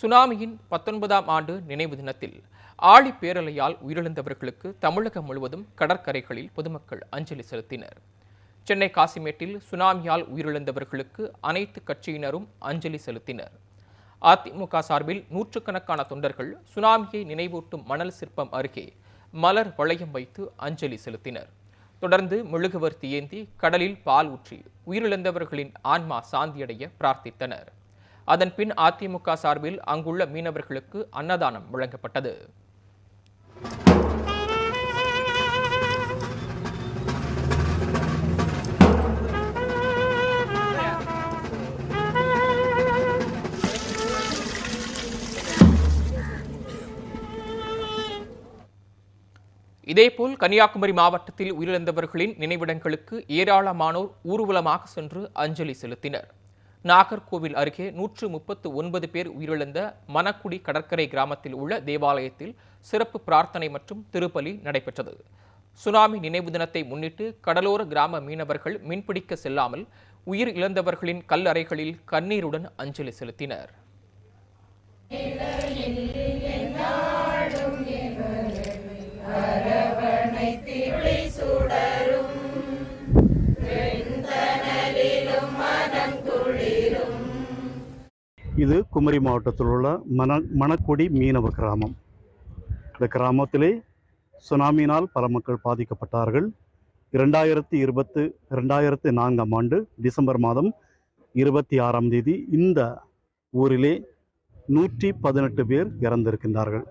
சுனாமியின் பத்தொன்பதாம் ஆண்டு நினைவு தினத்தில் ஆழி பேரலையால் உயிரிழந்தவர்களுக்கு தமிழகம் முழுவதும் கடற்கரைகளில் பொதுமக்கள் அஞ்சலி செலுத்தினர். சென்னை காசிமேட்டில் சுனாமியால் உயிரிழந்தவர்களுக்கு அனைத்து கட்சியினரும் அஞ்சலி செலுத்தினர். அதிமுக சார்பில் நூற்றுக்கணக்கான தொண்டர்கள் சுனாமியை நினைவூட்டும் மணல் சிற்பம் அருகே மலர் வளையம் வைத்து அஞ்சலி செலுத்தினர். தொடர்ந்து மெழுகுவர்த்தி ஏந்தி கடலில் பால் ஊற்றி உயிரிழந்தவர்களின் ஆன்மா சாந்தியடைய பிரார்த்தித்தனர். அதன் பின் அதிமுக சார்பில் அங்குள்ள மீனவர்களுக்கு அன்னதானம் வழங்கப்பட்டது. இதேபோல் கன்னியாகுமரி மாவட்டத்தில் உயிரிழந்தவர்களின் நினைவிடங்களுக்கு ஏராளமானோர் ஊர்வலமாக சென்று அஞ்சலி செலுத்தினர். நாகர்கோவில் அருகே நூற்று முப்பத்து ஒன்பது பேர் உயிரிழந்த மணக்குடி கடற்கரை கிராமத்தில் உள்ள தேவாலயத்தில் சிறப்பு பிரார்த்தனை மற்றும் திருப்பலி நடைபெற்றது. சுனாமி நினைவு தினத்தை முன்னிட்டு கடலோர கிராம மீனவர்கள் மீன்பிடிக்க செல்லாமல் உயிர் இழந்தவர்களின் கல்லறைகளில் கண்ணீருடன் அஞ்சலி செலுத்தினர். இது குமரி மாவட்டத்தில் உள்ள மண மணக்குடி மீனவ கிராமம். இந்த கிராமத்திலே சுனாமியினால் பல மக்கள் பாதிக்கப்பட்டார்கள். இரண்டாயிரத்தி இருபத்து ரெண்டாயிரத்தி நான்காம் ஆண்டு டிசம்பர் மாதம் இருபத்தி ஆறாம் தேதி இந்த ஊரிலே நூற்றி பதினெட்டு பேர் இறந்திருக்கின்றார்கள்.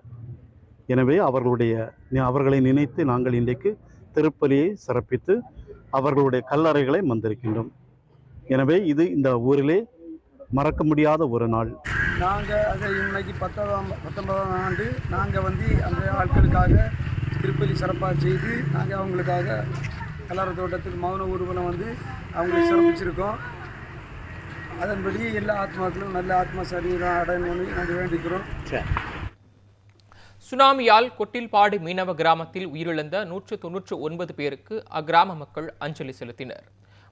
எனவே அவர்களுடைய அவர்களை நினைத்து நாங்கள் இன்றைக்கு திருப்பலியை சிறப்பித்து அவர்களுடைய கல்லறைகளை வந்திருக்கின்றோம் எனவே இது இந்த ஊரிலே மறக்க முடியாத ஒரு நாள். நாங்கள் அதை இன்னைக்கு பத்தாம் பத்தொன்பதாம் ஆண்டு நாங்கள் வந்து அந்த ஆட்களுக்காக திருப்பலி சிறப்பாக செய்து நாங்கள் அவங்களுக்காக கலர தோட்டத்தில் மௌன ஊர்வலம் வந்து அவங்களை சிறப்பிச்சிருக்கோம். அதன்படி எல்லா ஆத்மாக்களும் நல்ல ஆத்மா சரீரம் அடையணும்னு நாங்கள் வேண்டிக்கிறோம். சுனாமியால் கொட்டில்பாடு மீனவ கிராமத்தில் உயிரிழந்த நூற்று தொன்னூற்று ஒன்பது பேருக்கு அக்கிராம மக்கள் அஞ்சலி செலுத்தினர்.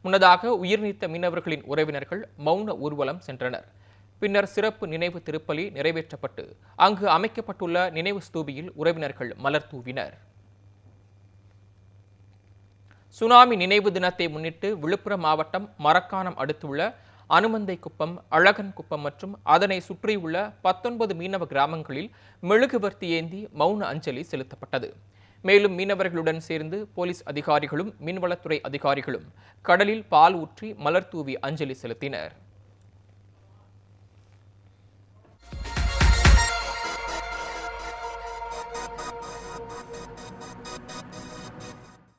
முன்னதாக உயிர் நீத்த மீனவர்களின் உறவினர்கள் மௌன ஊர்வலம் சென்றனர். பின்னர் சிறப்பு நினைவு திருப்பலி நிறைவேற்றப்பட்டு அங்கு அமைக்கப்பட்டுள்ள நினைவு ஸ்தூபியில் உறவினர்கள் மலர் தூவினர். சுனாமி நினைவு தினத்தை முன்னிட்டு விழுப்புரம் மாவட்டம் மரக்காணம் அடுத்துள்ள அனுமந்தை குப்பம் அழகன் குப்பம் மற்றும் அதனை சுற்றியுள்ள பத்தொன்பது மீனவ கிராமங்களில் மெழுகுவர்த்தி ஏந்தி மௌன அஞ்சலி செலுத்தப்பட்டது. மேலும் மீனவர்களுடன் சேர்ந்து போலீஸ் அதிகாரிகளும் மீன்வளத்துறை அதிகாரிகளும் கடலில் பால் ஊற்றி மலர் தூவி அஞ்சலி செலுத்தினர்.